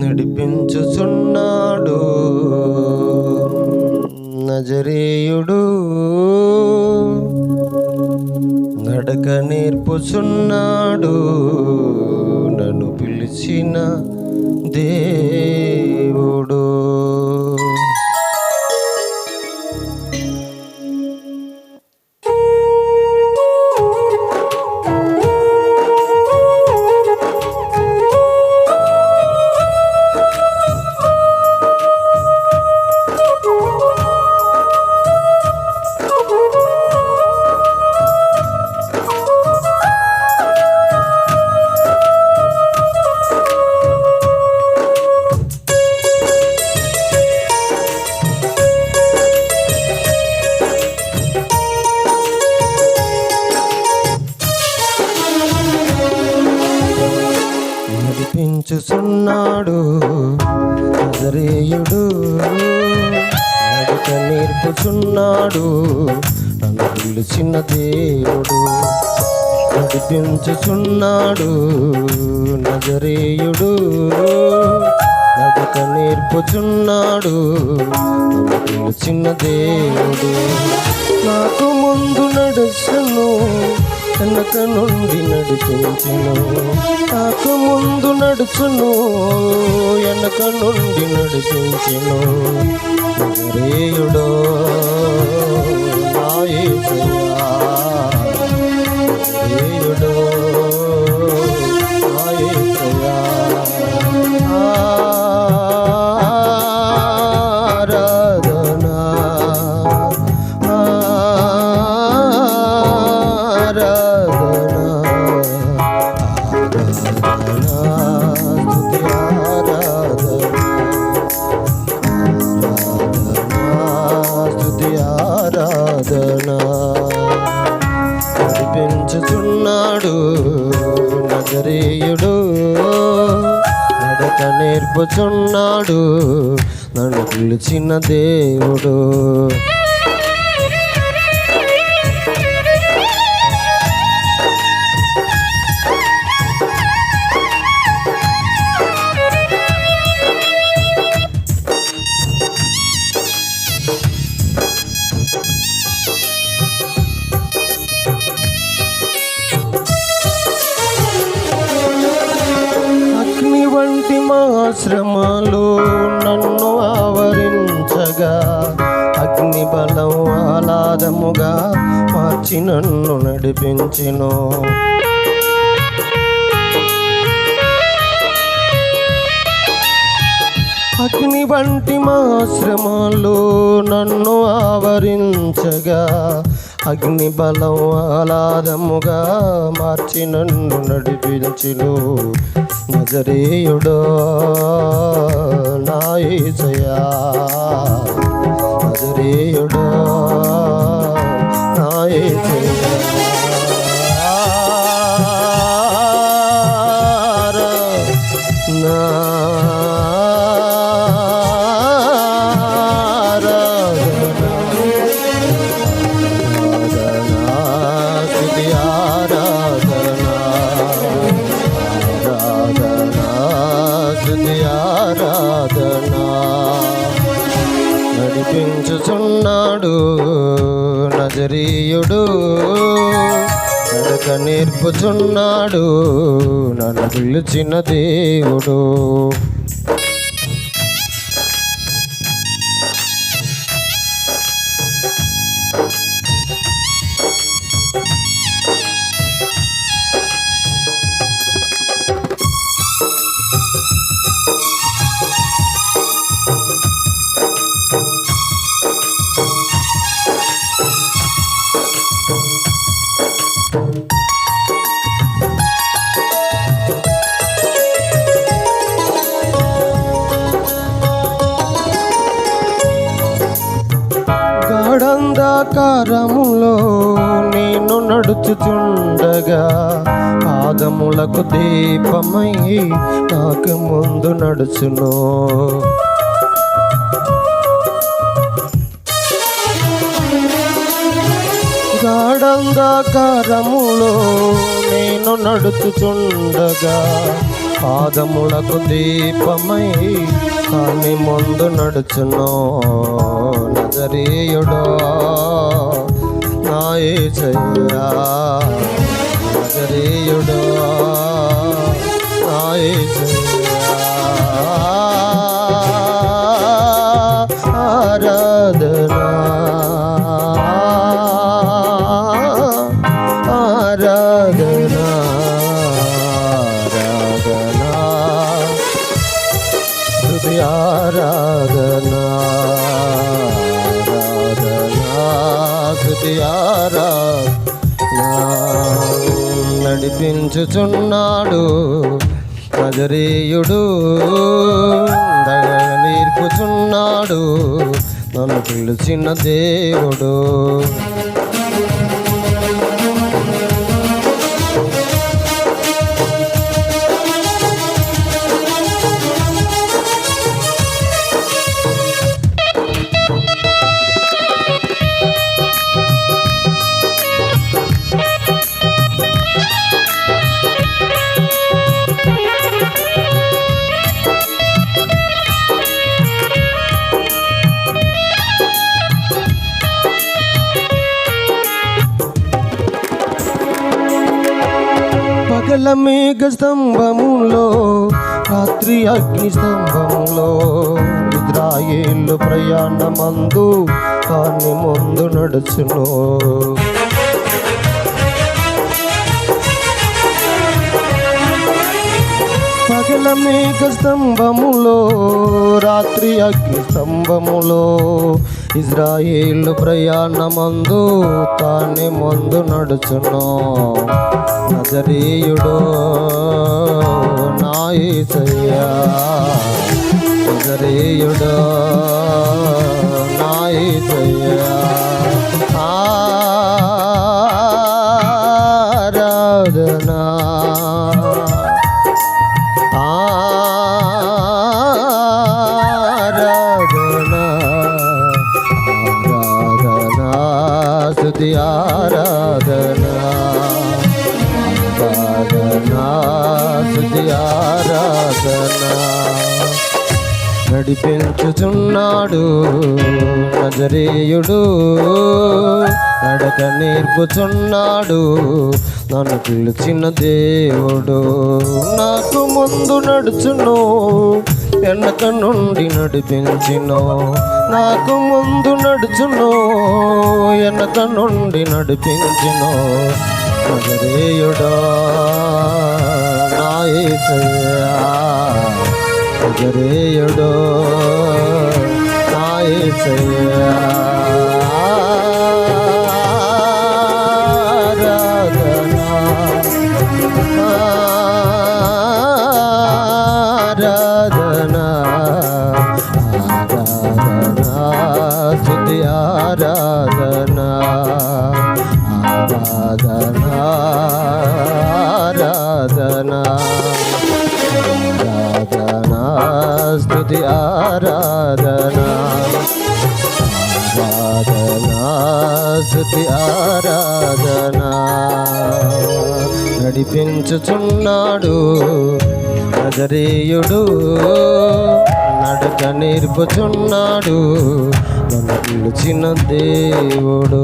నడిపించుచున్నాడు. నజరేయుడు నడక నేర్పుచున్నాడు. నన్ను పిలిచిన నడిపించుచున్నాడు నజరేయుడు నడక నేర్పుచున్నాడు. నన్ను పిలిచిన దేవుడు నడిపించుచున్నాడు. నజరేయుడు నడక నేర్పుచున్నాడు. నన్ను పిలిచిన దేవుడు నాకు ముందు నడుచును వెనక నుండి నడిపించును నాకు ముందు నడుచును వెనక నుండి నడిపించును రేయుడో నా నగరీయుడు నడక నేర్పుచున్నాడు. నన్ను పిలిచిన దేవుడు. నన్ను ఆవరించగా అగ్ని బలం ఆహ్లాదముగా మార్చి నన్ను నడిపించెను. అగ్ని వంటి మా శ్రమలు నన్ను ఆవరించగా అగ్ని బలం ఆహ్లాదముగా మార్చి నన్ను నడిపించును. నజరేయుడో నా నజరేయుడో. నడక నేర్పుచున్నాడు నన్ను పిలిచిన దేవుడు. గాఢంధకారములో నేను నడుచుచుండగా పాదములకు దీపమై నాకు ముందు నడుచును. గాఢంధకారములో నేను నడుచుచుండగా పాదములకు దీపమై కానీ ముందు నడుచును. నజరేయుడో నాయే చెయ్యా నజరీయుడో నాయే నడిపించుచున్నాడు నజరేయుడు. నేర్పుచున్నాడు. నన్ను పిలిచిన దేవుడు. వేళ మేఘ స్తంభములో రాత్రి అగ్ని స్తంభములో ఇజ్రాయేలు ప్రయాణమందు కాని ముందు నడుచును. పగల మేఘ స్తంభములో రాత్రి అగ్ని స్తంభములో ఇజ్రాయిల్ ప్రయాణమందు తానే ముందు నడుచును. నజరీయుడో నాయసయ్యా నజరీయుడో నడిపించుచున్నాడు నజరేయుడు. నడక నేర్పుచున్నాడు నన్ను పిలిచిన దేవుడు. నాకు ముందు నడుచును వెనక నుండి నడిపించును. నాకు ముందు నడుచును వెనక నుండి నడిపించును. నజరేయుడా నాయసయ్యా నజరేయుడో నాయసయ్యా సయ్యా ఆరాధనా నడిపించుచున్నాడు నజరేయుడు నడక నేర్పుచున్నాడు మన పిలిచిన దేవుడు.